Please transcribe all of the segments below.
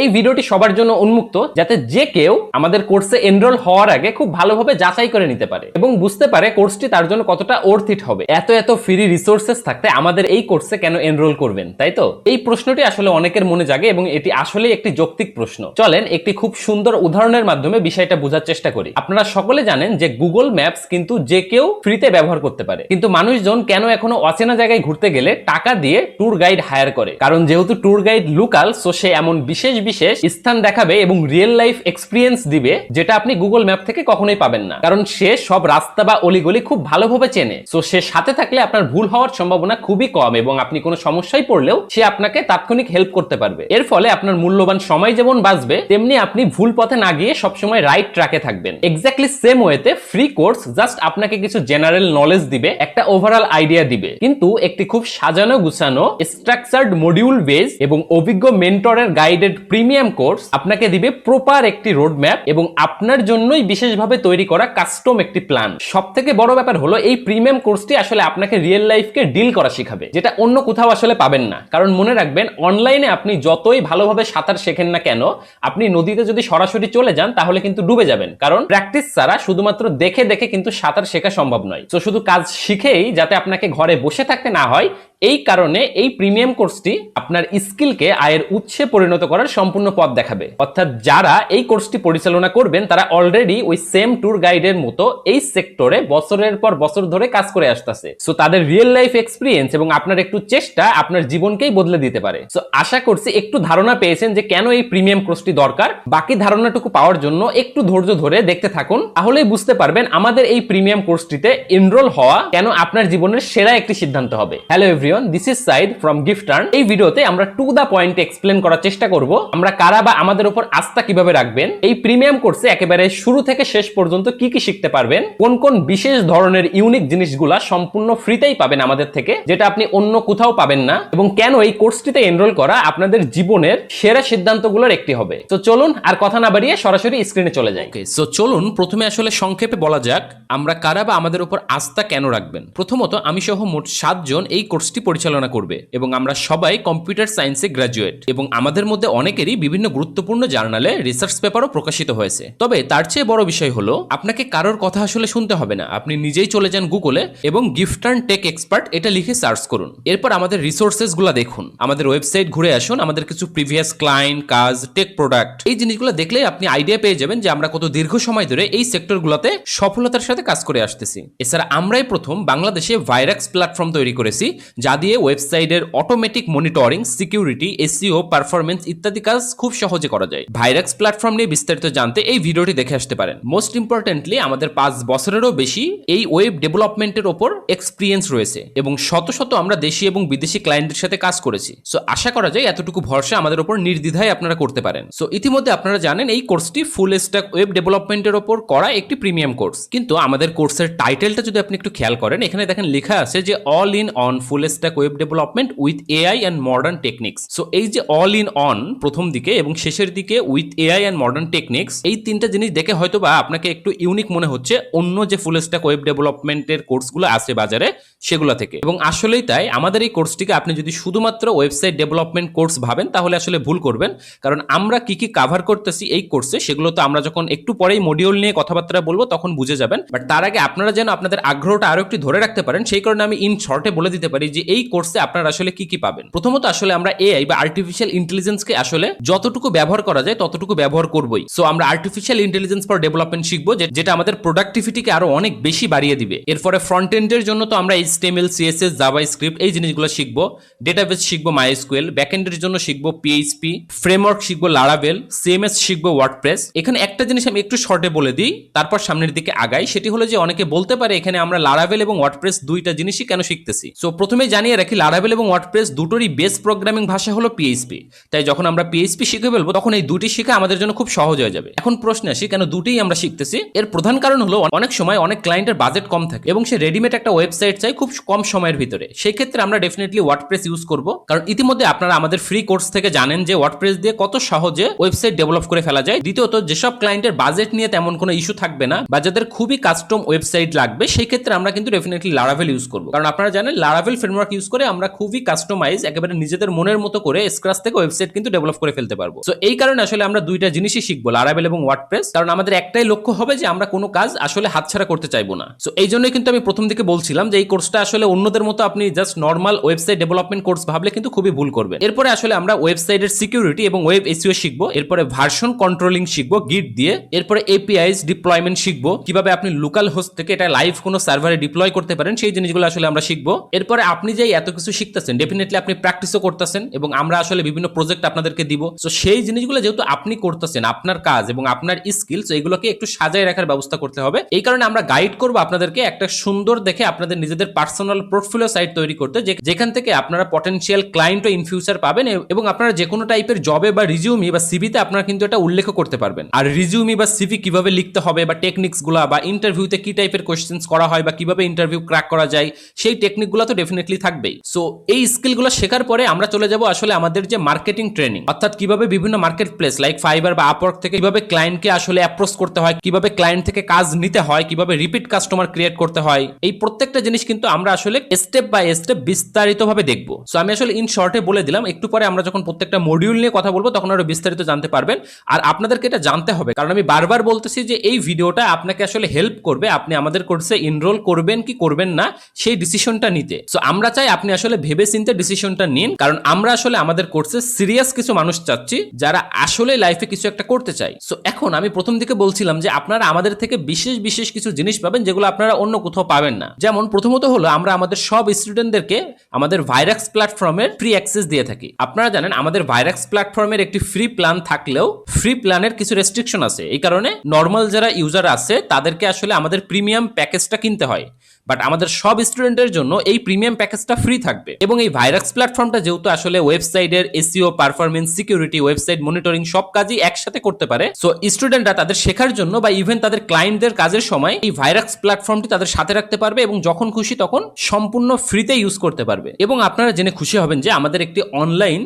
এই ভিডিওটি সবার জন্য উন্মুক্ত যাতে যে কেউ আমাদের কোর্সে এনরোল হওয়ার আগে খুব ভালোভাবে যাচাই করে নিতে পারে এবং বুঝতে পারে কোর্সটি তার জন্য কতটা অর্থিত হবে। এত এত ফ্রি রিসোর্সেস থাকতে আমাদের এই কোর্সে কেন এনরোল করবেন, তাই তো? এই প্রশ্নটি আসলে অনেকের মনে জাগে এবং এটি আসলে একটি যৌক্তিক প্রশ্ন। চলেন একটি খুব সুন্দর উদাহরণের মাধ্যমে বিষয়টা বোঝার চেষ্টা করি। আপনারা সকলে জানেন যে গুগল ম্যাপস কিন্তু যে কেউ ফ্রিতে ব্যবহার করতে পারে। কিন্তু মানুষজন কেন এখনও অচেনা জায়গায় ঘুরতে গেলে টাকা দিয়ে ট্যুর গাইড হায়ার করে? কারণ যেহেতু ট্যুর গাইড লোকাল সো সে এমন বিশেষ বিশেষ স্থান দেখাবে এবং রিয়েল লাইফ এক্সপিরিয়েন্স দিবে, যেটা আপনি গুগল ম্যাপ থেকে কখনোই পাবেন না। কারণ সে সব রাস্তা বা অলিগলি খুব ভালোভাবে চেনে। সো সে সাথে থাকলে আপনার ভুল হওয়ার সম্ভাবনা খুবই কম এবং আপনি কোনো সমস্যায় পড়লেও সে আপনাকে তাৎক্ষণিক হেল্প করতে পারবে। এর ফলে আপনার মূল্যবান সময় যেমন বাঁচবে, তেমনি আপনি ভুল পথে না গিয়ে সবসময় রাইট ট্র্যাকে থাকবেন। এক্স্যাক্টলি সেম ওয়েতে ফ্রি কোর্স জাস্ট আপনাকে কিছু জেনারেল নলেজ দিবে, একটা ওভারঅল আইডিয়া দিবে। কিন্তু একটি খুব সাজানো গুছানো স্ট্রাকচার্ড মডিউল বেস এবং অভিজ্ঞ মেন্টরের গাইডেড প্রিমিয়াম কোর্স আপনাকে দিবে প্রপার একটি রোড ম্যাপ এবং আপনার জন্যই বিশেষভাবে তৈরি করা কাস্টম একটি প্ল্যান। সব থেকে বড় ব্যাপার হলো এই প্রিমিয়াম কোর্সটি আসলে আপনাকে রিয়েল লাইফকে ডিল করা শিখাবে, যেটা অন্য কোথাও আসলে পাবেন না। কারণ মনে রাখবেন, অনলাইনে আপনি যতই ভালোভাবে সাঁতার শেখেন না কেন, আপনি নদীতে যদি সরাসরি চলে যান, তাহলে কিন্তু ডুবে যাবেন। কারণ প্র্যাকটিস ছাড়া শুধুমাত্র দেখে দেখে কিন্তু সাঁতার শেখা সম্ভব নয়। তো শুধু কাজ শিখেই যাতে আপনাকে ঘরে বসে থাকতে না হয় এই কারণে এই প্রিমিয়াম কোর্সটি আপনার স্কিলকে আয়ের উৎসে পরিণত করার সম্পূর্ণ পথ দেখাবে। অর্থাৎ যারা এই কোর্সটি পরিচালনা করবেন, তারা অলরেডি ওই সেম ট্যুর গাইডের মতো এই সেক্টরে বছরের পর বছর ধরে কাজ করে আসতেছে। সো তাদের রিয়েল লাইফ এক্সপিরিয়েন্স এবং আপনার একটু চেষ্টা আপনার জীবনকেই বদলে দিতে পারে। সো আশা করছি একটু ধারণা পেয়েছেন যে কেন এই প্রিমিয়াম কোর্সটি দরকার। বাকি ধারণাটুকু পাওয়ার জন্য একটু ধৈর্য ধরে দেখতে থাকুন। তাহলেই বুঝতে পারবেন আমাদের এই প্রিমিয়াম কোর্সটিতে এনরোল হওয়া কেন আপনার জীবনের সেরা একটি সিদ্ধান্ত হবে। Hello everyone this is side from gift turn এই ভিডিওতে আমরা টু দা পয়েন্ট এক্সপ্লেন করার চেষ্টা করব, আমরা কারা বা আমাদের উপর আস্থা কীভাবে রাখবেন, এই প্রিমিয়াম কোর্সে একেবারে শুরু থেকে শেষ পর্যন্ত কি কি শিখতে পারবেন, কোন কোন বিশেষ ধরনের ইউনিক জিনিসগুলা সম্পূর্ণ ফ্রিতেই পাবেন আমাদের থেকে, যেটা আপনি অন্য কোথাও পাবেন না, এবং কেন এই কোর্সটিতে এনরোল করা আপনাদের জীবনের সেরা সিদ্ধান্তগুলোর একটি হবে। তো চলুন আর কথা না বাড়িয়ে সরাসরি স্ক্রিনে চলে যাই। ওকে সো চলুন প্রথমে আসলে সংক্ষেপে বলা যাক, আমরা কারা বা আমাদের উপর আস্থা কেন রাখবেন? প্রথমত আমি সহ মোট সাতজন এই কোর্সটি পরিচালনা করবে এবং আমরা সবাই কম্পিউটার সায়েন্সে গ্র্যাজুয়েট এবং আমাদের মধ্যে অনেকেরই বিভিন্ন গুরুত্বপূর্ণ জার্নালে রিসার্চ পেপারও প্রকাশিত হয়েছে। তবে তার চেয়ে বড় বিষয় হলো, আপনাকে কারোর কথা আসলে শুনতে হবে না। আপনি নিজেই চলে যান গুগলে এবং গিফটার্ন টেক এক্সপার্ট এটা লিখে সার্চ করুন। এরপর আমাদের রিসোর্সেসগুলা দেখুন। আমাদের ওয়েবসাইট ঘুরে আসুন, আমাদের কিছু প্রিভিয়াস ক্লায়েন্ট কাজ টেক প্রোডাক্ট এই জিনিসগুলো দেখলেই আপনি আইডিয়া পেয়ে যাবেন যে আমরা কত দীর্ঘ সময় ধরে এই সেক্টরগুলোতে সফলতার সাথে কাজ করে আসতেছি। এছাড়া আমরাই প্রথম বাংলাদেশে ভাইরাক্স প্ল্যাটফর্ম তৈরি করেছি, যা দিয়ে ওয়েবসাইটের automatic monitoring security SEO performance ইত্যাদি কাজ খুব সহজে করা যায়। ভাইরাক্স প্ল্যাটফর্ম নিয়ে বিস্তারিত জানতে এই ভিডিওটি দেখে আসতে পারেন। মোস্ট ইম্পর্টেন্টলি আমাদের পাঁচ বছরেরও বেশি এই ওয়েব ডেভেলপমেন্টের ওপর এক্সপিরিয়েন্স রয়েছে এবং শত শত আমরা দেশি এবং বিদেশি ক্লায়েন্টের সাথে কাজ করেছি। সো আশা করা যায় এতটুকু ভরসা আমাদের উপর নির্দ্বিধায় আপনারা করতে পারেন। সো ইতিমধ্যে আপনারা জানেন এই কোর্সটি ফুল স্ট্যাক ওয়েব ডেভেলপমেন্টের ওপর করা একটি প্রিমিয়াম কোর্স কিন্তু আমাদের কোর্সের টাইটেলটা যদি আপনি একটু খেয়াল করেন, এখানে দেখেন লেখা আছে যে all in one full stack web development with AI and modern techniques so এই যে অল ইন অন প্রথম দিকে এবং শেষের দিকে with AI and modern techniques এই তিনটা জিনিস দেখে হয়তো বা আপনাকে একটু ইউনিক মনে হচ্ছে অন্য যে ফুল স্ট্যাক ওয়েব ডেভেলপমেন্টের কোর্সগুলো আছে বাজারে সেগুলো থেকে। এবং আসলেই তাই, আমাদের এই কোর্সটিকে আপনি যদি শুধুমাত্র ওয়েবসাইট ডেভেলপমেন্ট কোর্স ভাবেন, তাহলে আসলে ভুল করবেন। কারণ আমরা কি কি কাভার করতেছি এই কোর্সে সেগুলো তো আমরা যখন একটু পরেই মডিউল নিয়ে কথাবার্তা বলব, তখন বুঝে যাবেন। বাট তার আগে আপনারা যেন আপনাদের আগ্রহটা আরও একটু ধরে রাখতে পারেন, সেই কারণে আমি ইন শর্টে বলে দিতে পারি যে এই কোর্সে আপনারা আসলে কি কি পাবেন? প্রথমত আসলে আমরা এআই বা আর্টিফিশিয়াল ইন্টেলিজেন্সকে আসলে যতটুকু ব্যবহার করা যায় ততটুকু ব্যবহার করবই। সো আমরা আর্টিফিশিয়াল ইন্টেলিজেন্স ফর ডেভেলপমেন্ট শিখব যে- যেটা আমাদের প্রোডাক্টিভিটিকে আরও অনেক বেশি বাড়িয়ে দিবে। এরপরে ফ্রন্ট এন্ডের জন্য তো আমরা এইচটিএমএল সিএসএস জাভা স্ক্রিপ্ট এই জিনিসগুলো শিখব। ডেটাবেস শিখব মাইএসকিউএল ব্যাকএন্ডের জন্য শিখব পিএইচপি ফ্রেমওয়ার্ক শিখব লারাভেল সিএমএস শিখব ওয়ার্ডপ্রেস এখানে একটা জিনিস আমি একটু শর্টে বলে দিই, তারপর সামনের দিকে আগাই। সেটি হলো যে অনেকে বলতে পারে এখানে আমরা লারাভেল এবং ওয়ার্ডপ্রেস দুইটা জিনিসই কেন শিখতেছি। সো প্রথমে জানিয়ে রাখি লারাভেল এবং ওয়ার্ডপ্রেস দুটোরই বেস প্রোগ্রামিং ভাষা হলো পিএইচপি তাই যখন আমরা পিএইচপি শিখে ফেলব, তখন এই দুটি শিখা আমাদের জন্য খুব সহজ হয়ে যাবে। এখন প্রশ্ন আসি, কেন দুটোই আমরা শিখতেছি? এর প্রধান কারণ হলো, অনেক সময় অনেক ক্লায়েন্টের বাজেট কম থাকে এবং সে রেডিমেড একটা ওয়েবসাইট চাই খুব কম সময়ের ভিতরে। সেই ক্ষেত্রে আমরা ডেফিনেটলি ওয়ার্ডপ্রেস ইউজ করব। কারণ ইতিমধ্যে আপনারা আমাদের ফ্রি কোর্স থেকে জানেন যে ওয়ার্ডপ্রেস দিয়ে কত সহজে ওয়েবসাইট ডেভেলপ করে ফেলা যায়। দ্বিতীয়ত, যেসব ক্লায়েন্টের বাজেট নিয়ে তেমন কোনো ইস্যু থাকবে না বা যাদের খুবই কাস্টম ওয়েবসাইট লাগবে, সেই ক্ষেত্রে আমরা কিন্তু ডেফিনেটলি লারাভেল ইউজ করব। কারণ আপনারা জানেন লারাভেল ফ্রেমওয়ার্ক ফ্রেমওয়ার্ক ইউজ করে আমরা খুবই কাস্টমাইজ একেবারে নিজেদের মনের মতো করে স্ক্রাচ থেকে ওয়েবসাইট কিন্তু ডেভেলপ করে ফেলতে পারব। সো এই কারণে আসলে আমরা দুইটা জিনিসই শিখব লারাবেল এবং ওয়ার্ডপ্রেস কারণ আমাদের একটাই লক্ষ্য হবে যে আমরা কোনো কাজ আসলে হাতছাড়া করতে চাইব না। সো এই জন্যই কিন্তু আমি প্রথম দিকে বলছিলাম যে এই কোর্সটা আসলে অন্যদের মতো আপনি just normal website development course ভাবলে কিন্তু খুবই ভুল করবে এরপরে আসলে আমরা ওয়েবসাইটের সিকিউরিটি এবং ওয়েব এসিও শিখব, এরপরে ভার্সন কন্ট্রোলিং শিখব গিট দিয়ে, এরপরে এপিআইস ডিপ্লয়মেন্ট শিখব, কীভাবে আপনি লোকাল হোস্ট থেকে এটা লাইভ কোনো সার্ভারে ডিপ্লয় করতে পারেন, সেই জিনিসগুলো আসলে আমরা শিখব। এরপরে আপনি যে এত কিছু শিখতেছেন ডেফিনেটলি আপনি প্র্যাকটিসও করতেছেন এবং আমরা আসলে বিভিন্ন প্রজেক্ট আপনাদেরকে দিব। তো সেই জিনিসগুলো যেহেতু আপনি করতেছেন, আপনার কাজ এবং আপনার স্কিলস এগুলোকে একটু সাজায় রাখার ব্যবস্থা করতে হবে। এই কারণে আমরা গাইড করব আপনাদেরকে একটা সুন্দর দেখে আপনাদের নিজেদের পার্সোনাল পোর্টফোলিও সাইট তৈরি করতে যেখান থেকে আপনারা পটেনশিয়াল ক্লায়েন্টও ইন ফিউচার পাবেন এবং আপনারা যে কোনো টাইপের জবে বা রিজিউমি বা সিভিতে আপনারা কিন্তু এটা উল্লেখ করতে পারবেন। আর রিজিউমি বা সিভি কীভাবে লিখতে হবে বা টেকনিক্সগুলা বা ইন্টারভিউতে কি টাইপের কোশ্চেন্স করা হয় বা কীভাবে ইন্টারভিউ ক্র্যাক করা যায়, সেই টেকনিকগুলো তো ডেফিনেটলি থাকবেই। সো এই স্কিলগুলো শেখার পরে আমরা চলে যাব আসলে আমাদের যে মার্কেটিং ট্রেনিং অর্থাৎ কীভাবে বিভিন্ন মার্কেট প্লেস লাইক ফাইবার বা আপওয়ার্ক থেকে কীভাবে ক্লায়েন্টকে আসলে অ্যাপ্রোচ করতে হয়, কীভাবে ক্লায়েন্ট থেকে কাজ নিতে হয়, কীভাবে রিপিট কাস্টমার ক্রিয়েট করতে হয়, এই প্রত্যেকটা জিনিস কিন্তু আমরা আসলে স্টেপ বাই স্টেপ বিস্তারিতভাবে দেখব। সো আমি আসলে ইন শর্টে বলে দিলাম, একটু পরে আমরা যখন প্রত্যেকটা মডিউল নিয়ে কথা বলব, তখন আরও বিস্তারিত জানতে পারবেন। আর আপনাদেরকে এটা জানতে হবে, কারণ আমি বারবার বলতেছি যে এই ভিডিওটা আপনাকে আসলে হেল্প করবে, আপনি আমাদের কোর্সে এনরোল করবেন কি করবেন না, সেই ডিসিশনটা নিতে। সো আমরা চাই আপনি আসলে ভেবে চিন্তে ডিসিশনটা নিন। কারণ আমরা আসলে আমাদের কোর্সে সিরিয়াস কিছু মানুষ চাচ্ছি, যারা আসলে লাইফে কিছু একটা করতে চাই সো এখন আমি প্রথম দিকে বলছিলাম যে আপনারা আমাদের থেকে বিশেষ বিশেষ কিছু জিনিস পাবেন যেগুলো আপনারা অন্য কোথাও পাবেন না। যেমন প্রথমত হলো, আমরা আমাদের সব স্টুডেন্টদেরকে আমাদের ভাইরাক্স প্ল্যাটফর্মের ফ্রি অ্যাক্সেস দিয়ে থাকি। আপনারা জানেন, আমাদের ভাইরাক্স প্ল্যাটফর্মের একটি ফ্রি প্ল্যান থাকলেও ফ্রি প্ল্যানের কিছু রেস্ট্রিকশন আছে। এই কারণে নর্মাল যারা ইউজার আছে, তাদেরকে আসলে আমাদের প্রিমিয়াম প্যাকেজটা কিনতে হয়। বাট আমাদের সব স্টুডেন্টের জন্য এই প্রিমিয়াম প্যাকেজটা ফ্রি থাকবে। এবং এই ভাইরাক্স প্ল্যাটফর্মটা যেহেতু আসলে ওয়েবসাইটের SEO performance security website monitoring সব কাজই একসাথে করতে পারে সো স্টুডেন্টরা তাদের শেখার জন্য বা ইভেন তাদের ক্লায়েন্টদের কাজের সময় এই ভাইরাক্স প্ল্যাটফর্মটি তাদের সাথে রাখতে পারবে এবং যখন খুশি তখন সম্পূর্ণ ফ্রিতে ইউজ করতে পারবে। এবং আপনারা জেনে খুশি হবেন যে আমাদের একটি অনলাইন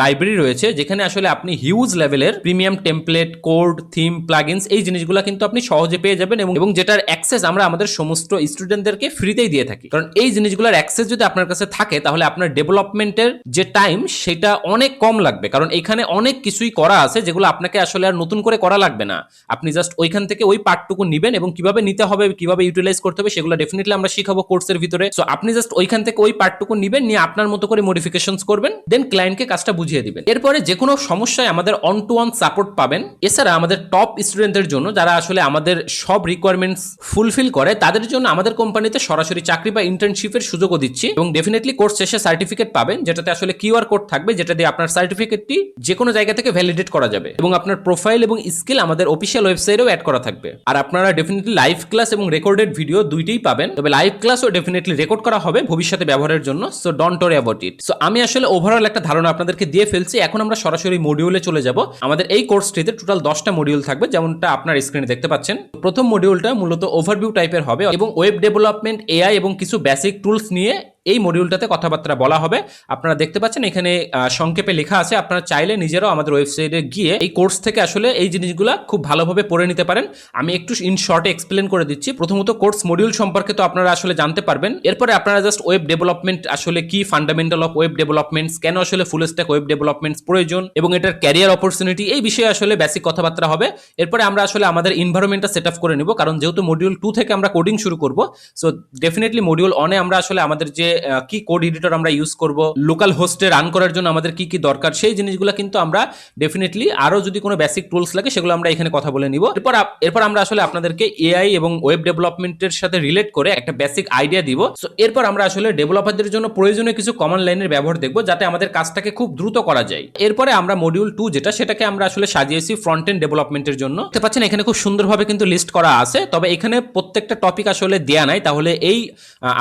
লাইব্রেরি রয়েছে, যেখানে আসলে আপনি হিউজ লেভেলের premium template code theme plugins এই জিনিসগুলো কিন্তু আপনি সহজে পেয়ে যাবেন এবং যেটার অ্যাক্সেস আমরা আমাদের সমস্ত স্টুডেন্টদেরকে ফ্রিতেই দিয়ে থাকি। কারণ এই জিনিসগুলোর অ্যাক্সেস যদি আপনার কাছে থাকে, তাহলে আপনার ডেভেলপমেন্টের যে টাইম সেটা অনেক কম লাগবে। কারণ এখানে অনেক কিছুই করা আছে, যেগুলো আপনাকে আসলে আর নতুন করে করা লাগবে না। আপনি জাস্ট ওইখান থেকে ওই পার্টটুকু নিবেন এবং কীভাবে নিতে হবে, কীভাবে ইউটিলাইজ করতে হবে, সেগুলো ডেফিনেটলি আমরা শিখাবো কোর্সের ভিতরে। সো আপনি জাস্ট ওইখান থেকে ওই পার্টটুকু নিবেন, নিয়ে আপনার মতো করে মডিফিকেশনস করবেন দেন ক্লায়েন্টকে কাজটা বুঝিয়ে দিবেন। এরপরে যে কোনো সমস্যায় আমাদের অন টু অন সাপোর্ট পাবেন। এছাড়া আমাদের টপ স্টুডেন্টদের জন্য, যারা আসলে আমাদের সব রিকোয়ারমেন্টস ফুলফিল করে, তাদের জন্য আমাদের কোম্পানিতে সরাসরি চাকরি বা ইন্টার্নশিপের সুযোগও দিচ্ছি এবং ডেফিনেটলি কোর্স শেষে সার্টিফিকেট পাবেন, যেটাতে আসলে কিউআর কোড থাকবে, যেটা দিয়ে আপনার সার্টিফিকেটটি যে কোনো জায়গা থেকে ভ্যালিডেট করা যাবে এবং আপনার প্রোফাইল এবং স্কিল আমাদের অফিসিয়াল ওয়েবসাইটেও অ্যাড করা থাকবে। আর আপনারা ডেফিনেটলি লাইভ ক্লাস এবং রেকর্ডেড ভিডিও দুইটাই পাবেন, তবে লাইভ ক্লাসও ডেফিনেটলি রেকর্ড করা হবে ভবিষ্যতে ব্যবহারের জন্য so don't worry about it so আমি আসলে ওভারঅল একটা ধারণা আপনাদেরকে দিয়ে ফেলছি, এখন আমরা সরাসরি মডিউলে চলে যাব। আমাদের এই কোর্সটিতে টোটাল দশটা মডিউল থাকবে, যেমনটা আপনার স্ক্রিনে দেখতে পাচ্ছেন। প্রথম মডিউলটা মূলত ওভারভিউ টাইপের হবে এবং ওয়েব ডেভেলপমেন্ট এআই এবং কিছু বেসিক টুলস নিয়ে এই মডিউলটাতে কথাবার্তা বলা হবে। আপনারা দেখতে পাচ্ছেন এখানে সংক্ষেপে লেখা আছে, আপনারা চাইলে নিজেরাও আমাদের ওয়েবসাইটে গিয়ে এই কোর্স থেকে আসলে এই জিনিসগুলো খুব ভালোভাবে পড়ে নিতে পারেন। আমি একটু ইন শর্টে এক্সপ্লেন করে দিচ্ছি। প্রথমত কোর্স মডিউল সম্পর্কে তো আপনারা আসলে জানতে পারবেন। এরপরে আপনারা জাস্ট ওয়েব ডেভেলপমেন্ট আসলে কি ফান্ডামেন্টাল অফ ওয়েব ডেভেলপমেন্টস কেন আসলে ফুল স্ট্যাক ওয়েব ডেভেলপমেন্টস প্রয়োজন, এবং এটার ক্যারিয়ার অপরচুনিটি এই বিষয়ে আসলে বেসিক কথাবার্তা হবে। এরপরে আমরা আসলে আমাদের ইনভারনমেন্টটা সেট আপ করে নিব, কারণ যেহেতু মডিউল টু থেকে আমরা কোডিং শুরু করব সো ডেফিনেটলি মডিউল অনে আমরা আসলে আমাদের যে কি কোড এডিটর আমরা ইউজ করব লোকাল হোস্টে রান করার জন্য আমাদের কি কি দরকার, সেই জিনিসগুলো কিন্তু আমরা ডেফিনেটলি আরও যদি কোনো বেসিক টুলস লাগে সেগুলো আমরা এখানে কথা বলে নিব। এরপর এরপর আমরা আসলে আপনাদেরকে এআই এবং ওয়েব ডেভেলপমেন্টের সাথে রিলেট করে একটা বেসিক আইডিয়া দিব। সো এরপর আমরা আসলে ডেভেলপারদের জন্য প্রয়োজনীয় কিছু কমন লাইনের ব্যবহার দেখব যাতে আমাদের কাজটাকে খুব দ্রুত করা যায়। এরপরে আমরা মডিউল টু যেটা, সেটাকে আমরা আসলে সাজিয়েছি ফ্রন্ট এন্ড ডেভেলপমেন্টের জন্য। দেখতে পাচ্ছেন এখানে খুব সুন্দরভাবে কিন্তু লিস্ট করা আছে, তবে এখানে প্রত্যেকটা টপিক আসলে দেয়া নাই। তাহলে এই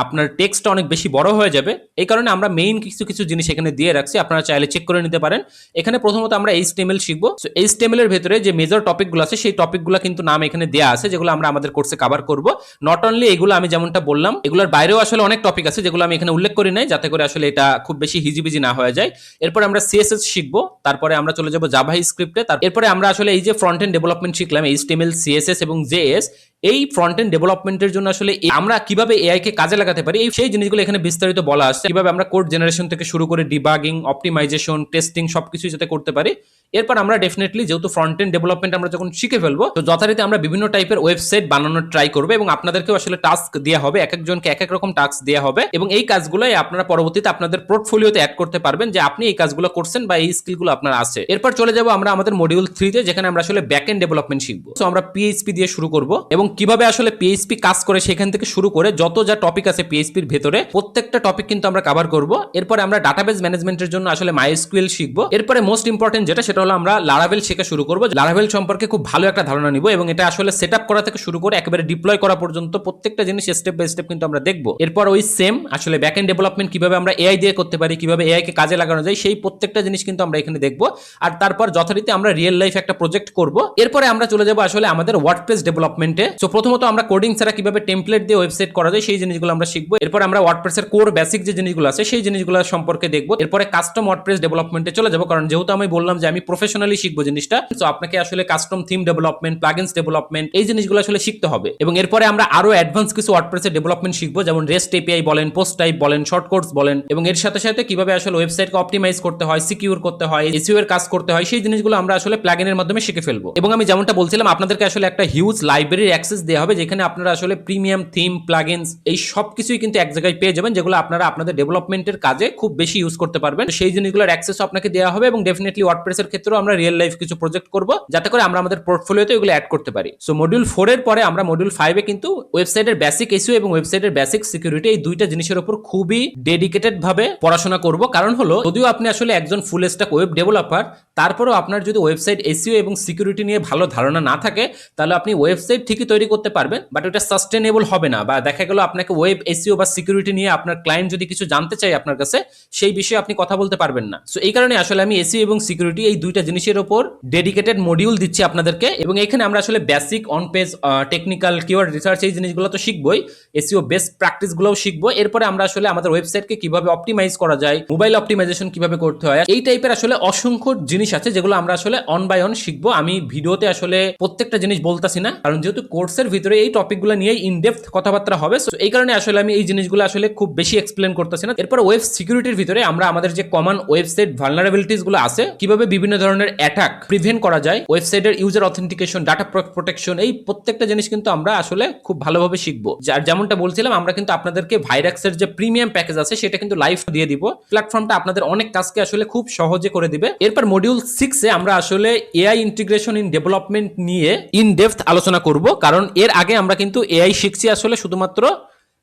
আপনার টেক্সটটা অনেক বেশি বড় হয়ে যাবে। এই কারণে আমরা মেইন কিছু কিছু জিনিস এখানে দিয়ে রাখছি। আপনারা চাইলে চেক করে নিতে পারেন। এখানে প্রথমত আমরা এইচটিএমএল শিখব। সো এইচটিএমএল এর ভেতরে যে মেজর টপিকগুলো আছে, সেই টপিকগুলো কিন্তু নাম এখানে দেয়া আছে, যেগুলো আমরা আমাদের কোর্সে কভার করব। নট অনলি এগুলো আমি যেমনটা বললাম, এগুলোর বাইরেও আসলে অনেক টপিক আছে, যেগুলো আমি এখানে উল্লেখ করি নাই, যাতে করে আসলে এটা খুব বেশি হিজিবিজি না হয়ে যায়। এরপরে আমরা সিএসএস শিখব। তারপরে আমরা চলে যাব জাভা স্ক্রিপ্টে এরপরে আমরা আসলে এই যে ফ্রন্ট এন্ড ডেভেলপমেন্ট শিখলাম এইচটিএমএল সিএসএস এবং জেএস এই ফ্রন্ট এন্ড ডেভেলপমেন্টের জন্য আসলে আমরা কীভাবে এআই কে কাজে লাগাতে পারি? এই সেই জিনিসগুলো এখানে বিস্তারিত বলা আসছে কীভাবে আমরা কোড জেনারেশন থেকে শুরু করে ডিবাগিং অপটিমাইজেশন টেস্টিং সবকিছু যাতে করতে পারি। এরপর আমরা ডেফিনেটলি যেহেতু ফ্রন্ট এন্ড ডেভেলপমেন্ট আমরা যখন শিখে ফেলব, তো যথারীতি আমরা বিভিন্ন টাইপের ওয়েবসাইট বানানোর ট্রাই করব এবং আপনাদেরকেও আসলে টাস্ক দেওয়া হবে, এক একজনকে এক এক রকম টাস্ক দেওয়া হবে এবং এই কাজগুলোই আপনারা পরবর্তীতে আপনাদের পোর্টফোলিওতে অ্যাড করতে পারবেন যে আপনি এই কাজগুলো করছেন বা এই স্কিলগুলো আপনার আছে। এরপর চলে যাব আমরা আমাদের মডিউল থ্রিতে যেখানে আমরা আসলে ব্যাক এন্ড ডেভেলপমেন্ট শিখব। তো আমরা পিএইচপি দিয়ে শুরু করব এবং কীভাবে আসলে পিএইচপি কাজ করে সেখান থেকে শুরু করে যত যা টপিক আছে পিএইচপির ভেতরে, প্রত্যেকটা টপিক কিন্তু আমরা কভার করব। এরপরে আমরা ডাটাবেস ম্যানেজমেন্টের জন্য আসলে মাইএসকিউএল শিখব। এরপরে মোস্ট ইম্পর্টেন্ট যেটা সেটা হলো আমরা লারাভেল শেখা শুরু করব। লারাভেল সম্পর্কে খুব ভালো একটা ধারণা নিব এবং এটা আসলে সেট করা থেকে শুরু করে একেবারে ডিপ্লয় করা পর্যন্ত প্রত্যেকটা জিনিস স্টেপ বাই স্টেপ কিন্তু আমরা দেখব। এরপর ওই সেম আসলে ব্যাক এন্ড ডেভেলপমেন্ট কীভাবে আমরা এআই দিয়ে করতে পারি, কীভাবে এআই কে কাজে লাগানো যায়, সেই প্রত্যেকটা জিনিস কিন্তু আমরা এখানে দেখব। আর তারপর যথারীতি আমরা রিয়েল লাইফ একটা প্রজেক্ট করব। এরপরে আমরা চলে যাব আসলে আমাদের ওয়ার্ডপ্রেস ডেভেলপমেন্টে সো প্রথমত আমরা কোডিং ছাড়া কীভাবে টেমপ্লেট দিয়ে ওয়েবসাইট করা যায়, সেই জিনিসগুলো আমরা শিখব। এরপর আমরা ওয়ার্ডপ্রেসের কোর বেসিক যে জিনিসগুলো আছে, সেই জিনিসগুলো সম্পর্কে দেখব। এরপরে কাস্টম ওয়ার্ডপ্রেস ডেভেলপমেন্টে চলে যাব। কারণ যেহেতু আমি বললাম যে আমি প্রফেশনালি শিখব জিনিসটা। তো আপনাকে আসলে custom theme development plugins development এই জিনিসগুলো আসলে শিখতে হবে। এবং এরপরে আমরা আরও অ্যাডভান্স কিছু ওয়ার্ডপ্রেসের ডেভেলপমেন্ট শিখব, যেমন রেস্ট এপিআই বলেন পোস্ট টাইপ বলেন শর্ট কোডস বলেন। এবং এর সাথে সাথে কীভাবে আসলে ওয়েবসাইটকে অপটিমাইজ করতে হয় সিকিউর করতে হয় এসইও এর কাজ করতে হয়, সেই জিনিসগুলো আমরা আসলে প্লাগইনের মাধ্যমে শিখে ফেলব। এবং আমি যেমনটা বলছিলাম, আপনাদেরকে আসলে একটা হিউজ লাইব্রেরির অ্যাক্সেস দেওয়া হবে, যেখানে আপনারা আসলে প্রিমিয়াম থিম প্লাগইনস এই সব কিছুই কিন্তু এক জায়গায় পেয়ে যাবেন, যেগুলো আপনারা আপনাদের ডেভেলপমেন্টের কাজে খুব বেশি ইউজ করতে পারবেন। সেই জিনিসগুলোর অ্যাক্সেস আপনাকে দেওয়া হবে এবং ডেফিনেটলি ওয়ার্ডপ্রেসের ক্ষেত্রেও আমরা রিয়েল লাইফ কিছু প্রজেক্ট করব, যাতে করে আমরা আমাদের পোর্টফোলিওতে এগুলো অ্যাড করতে পারি। সো মডিউল ফোর এর পরে আমরা মডিউল ফাইভে কিন্তু ওয়েবসাইটের বেসিক ইস্যু এবং ওয়েবসাইটের বেসিক সিকিউরিটি এই দুইটা জিনিসের উপর খুবই ডেডিকেটেড ভাবে পড়াশোনা করব। কারণ হলো, যদিও আপনি আসলে একজন ফুল স্ট্যাক ওয়েব ডেভেলপার তারপরেও আপনার যদি ওয়েবসাইট এসিও এবং সিকিউরিটি নিয়ে ভালো ধারণা না থাকে, তাহলে আপনি ওয়েবসাইট ঠিকই তৈরি করতে পারবেন বাট ওটা সাস্টেনেবল হবে না, বা দেখা গেল আপনাকে ওয়েব এসিও বা সিকিউরিটি নিয়ে আপনার ক্লায়েন্ট যদি কিছু জানতে চাই আপনার কাছে, সেই বিষয়ে আপনি কথা বলতে পারবেন না। সো এই কারণে আসলে আমি এসইও এবং সিকিউরিটি এই দুইটা জিনিসের উপর ডেডিকেটেড মডিউল দিচ্ছি আপনাদেরকে। এবং এখানে আমরা আসলে basic on page technical keyword research এই জিনিসগুলো তো শিখবই। এসইও বেস্ট প্র্যাকটিসগুলোও শিখব। এরপরে আমরা আসলে আমাদের ওয়েবসাইটকে কীভাবে অপটিমাইজ করা যায় মোবাইল অপটিমাইজেশন কীভাবে করতে হয়, এই টাইপের আসলে অসংখ্য জিনিস আছে যেগুলো আমরা আসলে অন বাই অন শিখব। আমি ভিডিওতে আসলে প্রত্যেকটা জিনিস বলতাছি না, কারণ যেহেতু কোর্সের ভিতরে এই টপিকগুলো নিয়ে ইন ডেপথ কথাবার্তা হবে সো এই কারণে আসলে আমি এই জিনিসগুলো আসলে খুব বেশি এক্সপ্লেন করতেছি না। এরপর ওয়েব সিকিউরিটির ভিতরে আমরা আমাদের যে কমন ওয়েবসাইট ভালনারেবিলিটিসগুলো আছে, কীভাবে বিভিন্ন ধরনের অ্যাটাক প্রিভেন্ট করা যায়। ওয়েবসাইটের ইউজার অথেন্টিকেশন ডাটা প্রোটেকশন এই প্রত্যেকটা জিনিস কিন্তু আমরা আসলে খুব ভালোভাবে শিখব। যার যেমনটা বলছিলাম, আমরা কিন্তু আপনাদেরকে ভাইরাক্সের যে প্রিমিয়াম প্যাকেজ আছে, সেটা কিন্তু লাইভ দিয়ে দিব। প্ল্যাটফর্মটা আপনাদের অনেক কাজকে আসলে খুব সহজে করে দিবে। এরপর মডিউল সিক্সে আমরা আসলে এআই ইন্টিগ্রেশন ইন ডেভেলপমেন্ট নিয়ে ইন ডেপথ আলোচনা করব। কারণ এর আগে আমরা কিন্তু এআই শিখছি আসলে শুধুমাত্র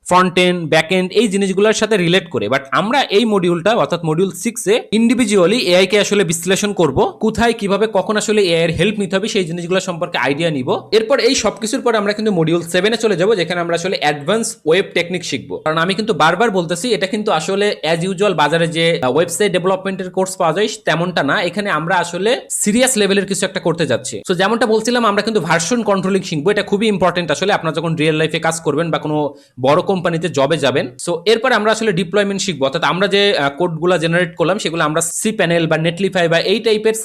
ফ্রন্ট এন্ড ব্যাক এন্ড এই জিনিসগুলোর সাথে রিলেট করে। বাট আমরা এই মডিউলটা অর্থাৎ মডিউল সিক্সে ইন্ডিভিজুয়ালি এআই কে আসলে বিশ্লেষণ করব, কোথায়, কীভাবে, কখন আসলে এআই এর হেল্প নিতে হবে, সেই জিনিসগুলো সম্পর্কে আইডিয়া নিব। এরপর এই সবকিছুর পর আমরা কিন্তু মডিউল সেভেনে চলে যাব, যেখানে আমরা আসলে অ্যাডভান্স ওয়েব টেকনিক শিখব। কারণ আমি কিন্তু বারবার বলতেছি, এটা কিন্তু আসলে অ্যাজ ইউজুয়াল বাজারে যে ওয়েবসাইট ডেভেলপমেন্টের কোর্স পাওয়া যায়, তেমনটা না। এখানে আমরা আসলে সিরিয়াস লেভেলের কিছু একটা করতে যাচ্ছি। তো যেমনটা বলছিলাম, আমরা কিন্তু ভার্সন কন্ট্রোলিং শিখব। এটা খুবই ইম্পর্টেন্ট আসলে, আপনার যখন রিয়েল লাইফে কাজ করবেন বা কোনো বড় কোম্পানিতে জবে যাবেন। সো এরপরে আমরা আসলে ডিপ্লয়মেন্ট শিখব। অর্থাৎ আমরা যে কোডগুলো জেনারেট করলাম, সেগুলো আমরা সি প্যানেল বা নেটলিফাই বা এই টাইপের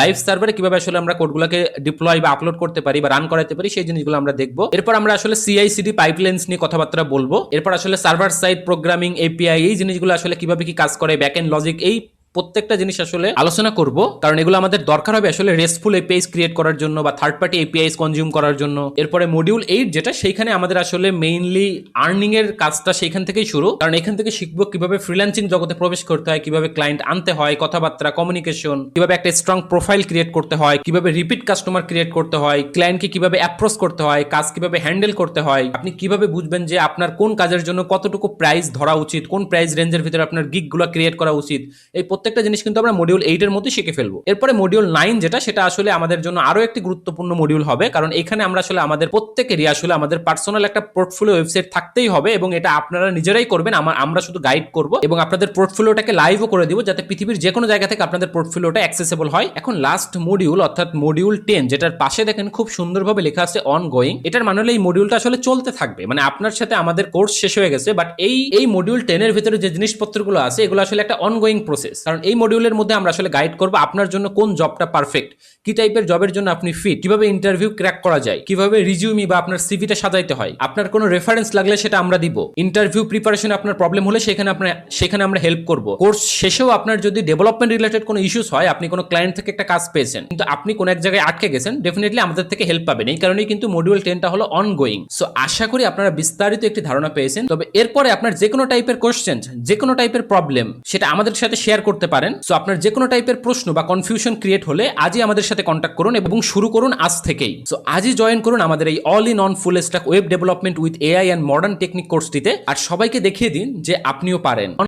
লাইভ সার্ভারে কীভাবে আসলে আমরা কোডগুলোকে ডিপ্লয় বা আপলোড করতে পারি বা রান করাতে পারি, সেই জিনিসগুলো আমরা দেখব। এরপর আমরা আসলে সিআইসিডি পাইপলাইন্স নিয়ে কথাবার্তা বলব। এরপর আসলে সার্ভার সাইড প্রোগ্রামিং এপিআই এই জিনিসগুলো আসলে কীভাবে কি কাজ করে ব্যাক এন্ড লজিক এই প্রত্যেকটা জিনিস আসলে আলোচনা করব, কারণ এগুলো আমাদের দরকার হবে আসলে রেস্টফুল এপিআইস ক্রিয়েট করার জন্য বা থার্ড পার্টি এপিআইস কনজিউম করার জন্য। এরপরে মডিউল এইট যেটা, সেইখানে আমাদের আসলে মেইনলি আর্নিং এর কাজটা সেইখান থেকেই শুরু। কারণ এখান থেকে শিখব কীভাবে ফ্রিল্যান্সিং জগতে প্রবেশ করতে হয়, কীভাবে ক্লায়েন্ট আনতে হয়, কথাবার্তা কমিউনিকেশন কীভাবে একটা স্ট্রং প্রোফাইল ক্রিয়েট করতে হয়, কীভাবে রিপিট কাস্টমার ক্রিয়েট করতে হয় ক্লায়েন্টকে কীভাবে অ্যাপ্রোচ করতে হয়, কাজ কীভাবে হ্যান্ডেল করতে হয়, আপনি কীভাবে বুঝবেন যে আপনার কোন কাজের জন্য কতটুকু প্রাইস ধরা উচিত, কোন প্রাইস রেঞ্জের ভিতরে আপনার গিকগুলো ক্রিয়েট করা উচিত। এই প্রত্যেকটা জিনিস কিন্তু আমরা মডিউল এইট এর মধ্যে শিখে ফেলব। এরপরে মডিউল নাইন যেটা, সেটা আসলে আমাদের জন্য আরও একটি গুরুত্বপূর্ণ মডিউল হবে, কারণ এখানে আমরা আসলে আমাদের প্রত্যেকেরই আসলে আমাদের পার্সোনাল একটা পোর্টফোলিও ওয়েবসাইট থাকতেই হবে এবং এটা আপনারা নিজেরাই করবেন আমার আমরা শুধু গাইড করব এবং আপনাদের পোর্টফোলিওটাকে লাইভও করে দিব যাতে পৃথিবীর যে কোনো জায়গা থেকে আপনাদের পোর্টফোলিওটা অ্যাক্সেসেবল হয়। এখন লাস্ট মডিউল অর্থাৎ মডিউল টেন যেটার পাশে দেখেন খুব সুন্দরভাবে লেখা আছে অন গোয়িং এটার মানে হলো এই মডিউলটা আসলে চলতে থাকবে। মানে আপনার সাথে আমাদের কোর্স শেষ হয়ে গেছে বাট এই এই মডিউল টেনের ভিতরে যে জিনিসপত্রগুলো আছে, এগুলো আসলে একটা অনগোয়িং প্রসেস কারণ এই মডিউলের মধ্যে আমরা আসলে গাইড করব আপনার জন্য কোন জবটা পারফেক্ট কি টাইপের জবের জন্য আপনি ফিট কীভাবে ইন্টারভিউ ক্র্যাক করা যায়, কীভাবে রিজিউমি বা আপনার সিভিটা সাজাইতে হয়, আপনার কোনো রেফারেন্স লাগলে সেটা আমরা দিব। ইন্টারভিউ প্রিপারেশনে আপনার প্রবলেম হলে সেখানে আপনার, সেখানে আমরা হেল্প করব। কোর্স শেষেও আপনার যদি ডেভেলপমেন্ট রিলেটেড কোনো ইস্যুস হয়, আপনি কোনো ক্লায়েন্ট থেকে একটা কাজ পেয়েছেন, কিন্তু আপনি কোনো এক জায়গায় আটকে গেছেন ডেফিনেটলি আমাদের থেকে হেল্প পাবেন। এই কারণেই কিন্তু মডিউল টেনটা হলো অনগোয়িং সো আশা করি আপনারা বিস্তারিত একটি ধারণা পেয়েছেন। তবে এরপরে আপনার যে কোনো টাইপের কোশ্চেন যে কোনো টাইপের প্রবলেম সেটা আমাদের সাথে শেয়ার করতে পারেন। সো আপনার যে কোনো টাইপের প্রশ্ন বা কনফিউশন ক্রিয়েট হলে আজই আমাদের সাথে কন্ট্যাক্ট করুন এবং শুরু করুন আজ থেকেই। সো আজই জয়েন করুন আমাদের এই all in one full stack web development with AI and modern technique কোর্সটিতে আর সবাইকে দেখিয়ে দিন যে আপনিও পারেন।